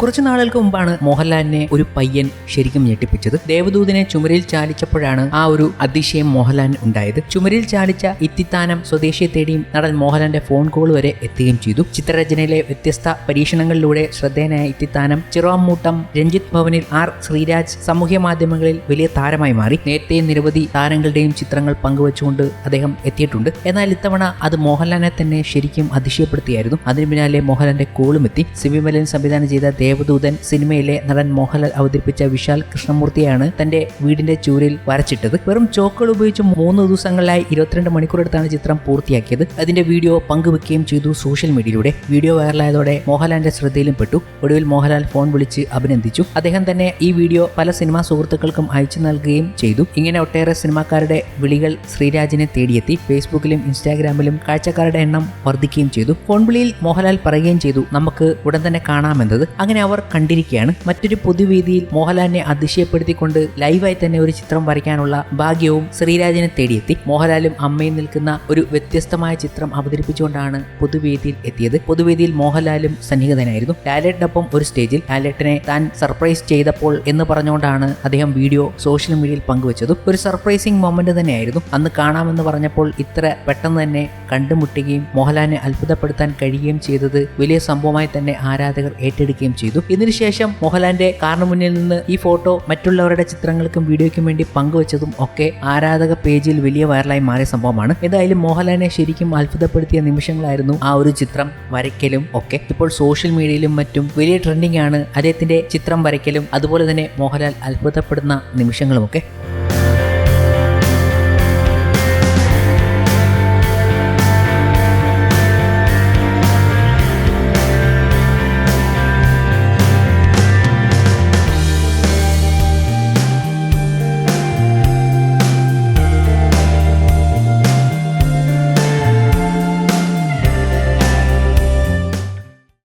കുറച്ചു നാളുകൾക്ക് മുമ്പാണ് മോഹൻലാലിനെ ഒരു പയ്യൻ ശരിക്കും ഞെട്ടിപ്പിച്ചത്. ദേവദൂതനെ ചുമരിൽ ചാലിച്ചപ്പോഴാണ് ആ ഒരു അതിശയം മോഹൻലാലിന് ഉണ്ടായത്. ചുമരിൽ ചാലിച്ച ഇത്തിത്താനം സ്വദേശിയെ തേടിയും നടൻ മോഹൻലാലിന്റെ ഫോൺ കോൾ വരെ എത്തുകയും ചെയ്തു. ചിത്രരചനയിലെ വ്യത്യസ്ത പരീക്ഷണങ്ങളിലൂടെ ശ്രദ്ധേയനായ ഇത്തിത്താനം ചിറോമൂട്ടം രഞ്ജിത്ത് ഭവനിൽ ആർ ശ്രീരാജ് സാമൂഹ്യ മാധ്യമങ്ങളിൽ വലിയ താരമായി മാറി. നേരത്തെ നിരവധി താരങ്ങളുടെയും ചിത്രങ്ങൾ പങ്കുവച്ചുകൊണ്ട് അദ്ദേഹം എത്തിയിട്ടുണ്ട്. എന്നാൽ ഇത്തവണ അത് മോഹൻലാലിനെ തന്നെ ശരിക്കും അതിശയപ്പെടുത്തിയായിരുന്നു. അതിനു പിന്നാലെ മോഹൻലാലിന്റെ കോളും എത്തി. സിബിമലൻ സംവിധാനം ചെയ്ത ദേവദൂതൻ സിനിമയിലെ നടൻ മോഹൻലാൽ അവതരിപ്പിച്ച വിശാൽ കൃഷ്ണമൂർത്തിയാണ് തന്റെ വീടിന്റെ ചൂരിൽ വരച്ചിട്ടത്. വെറും ചോക്കുകൾ ഉപയോഗിച്ച് മൂന്ന് ദിവസങ്ങളിലായി ഇരുപത്തിരണ്ട് മണിക്കൂറെടുത്താണ് ചിത്രം പൂർത്തിയാക്കിയത്. അതിന്റെ വീഡിയോ പങ്കുവെക്കുകയും ചെയ്തു സോഷ്യൽ മീഡിയയിലൂടെ. വീഡിയോ വൈറലായതോടെ മോഹൻലാലിന്റെ ശ്രദ്ധയിലും പെട്ടു. ഒടുവിൽ മോഹൻലാൽ ഫോൺ വിളിച്ച് അഭിനന്ദിച്ചു. അദ്ദേഹം തന്നെ ഈ വീഡിയോ പല സിനിമാ സുഹൃത്തുക്കൾക്കും അയച്ചു നൽകുകയും ചെയ്തു. ഇങ്ങനെ ഒട്ടേറെ സിനിമാക്കാരുടെ വിളികൾ ശ്രീരാജിനെ തേടിയെത്തി. ഫേസ്ബുക്കിലും ഇൻസ്റ്റാഗ്രാമിലും കാഴ്ചക്കാരുടെ എണ്ണം വർദ്ധിക്കുകയും ചെയ്തു. ഫോൺ വിളിയിൽ മോഹൻലാൽ പറയുകയും ചെയ്തു നമുക്ക് ഉടൻ തന്നെ കാണാമെന്നത്. അങ്ങനെ അവർ കണ്ടിരിക്കുകയാണ്. മറ്റൊരു പൊതുവേദിയിൽ മോഹൻലാലിനെ അതിശയപ്പെടുത്തിക്കൊണ്ട് ലൈവായി തന്നെ ഒരു ചിത്രം വരയ്ക്കാനുള്ള ഭാഗ്യവും ശ്രീരാജിനെ തേടിയെത്തി. മോഹൻലാലും അമ്മയും നിൽക്കുന്ന ഒരു വ്യത്യസ്തമായ ചിത്രം അവതരിപ്പിച്ചുകൊണ്ടാണ് പൊതുവേദിയിൽ എത്തിയത്. പൊതുവേദിയിൽ മോഹൻലാലും സന്നിഹിതനായിരുന്നു. ലാലേട്ടിനൊപ്പം ഒരു സ്റ്റേജിൽ ലാലേട്ടിനെ താൻ സർപ്രൈസ് ചെയ്തപ്പോൾ എന്ന് പറഞ്ഞുകൊണ്ടാണ് അദ്ദേഹം വീഡിയോ സോഷ്യൽ മീഡിയയിൽ പങ്കുവച്ചതും. ഒരു സർപ്രൈസിംഗ് മൊമെന്റ് തന്നെയായിരുന്നു. അന്ന് കാണാമെന്ന് പറഞ്ഞപ്പോൾ ഇത്ര പെട്ടെന്ന് തന്നെ കണ്ടുമുട്ടുകയും മോഹൻലാലിനെ അത്ഭുതപ്പെടുത്താൻ കഴിയുകയും ചെയ്തത് വലിയ സംഭവമായി തന്നെ ആരാധകർ ഏറ്റെടുക്കുകയും ചെയ്തു. ഇതിനുശേഷം മോഹൻലാലിന്റെ കാറിന് മുന്നിൽ നിന്ന് ഈ ഫോട്ടോ മറ്റുള്ളവരുടെ ചിത്രങ്ങൾക്കും വീഡിയോയ്ക്കും വേണ്ടി പങ്കുവച്ചതും ഒക്കെ ആരാധക പേജിൽ വലിയ വൈറലായി മാറിയ സംഭവമാണ്. ഏതായാലും മോഹൻലാലിനെ ശരിക്കും അത്ഭുതപ്പെടുത്തിയ നിമിഷങ്ങളായിരുന്നു ആ ഒരു ചിത്രം വരയ്ക്കലും ഒക്കെ. ഇപ്പോൾ സോഷ്യൽ മീഡിയയിലും മറ്റും വലിയ ട്രെൻഡിംഗ് ആണ് അദ്ദേഹത്തിന്റെ ചിത്രം വരയ്ക്കലും. അതുപോലെ തന്നെ മോഹൻലാൽ അത്ഭുതപ്പെടുന്ന നിമിഷങ്ങളുമൊക്കെ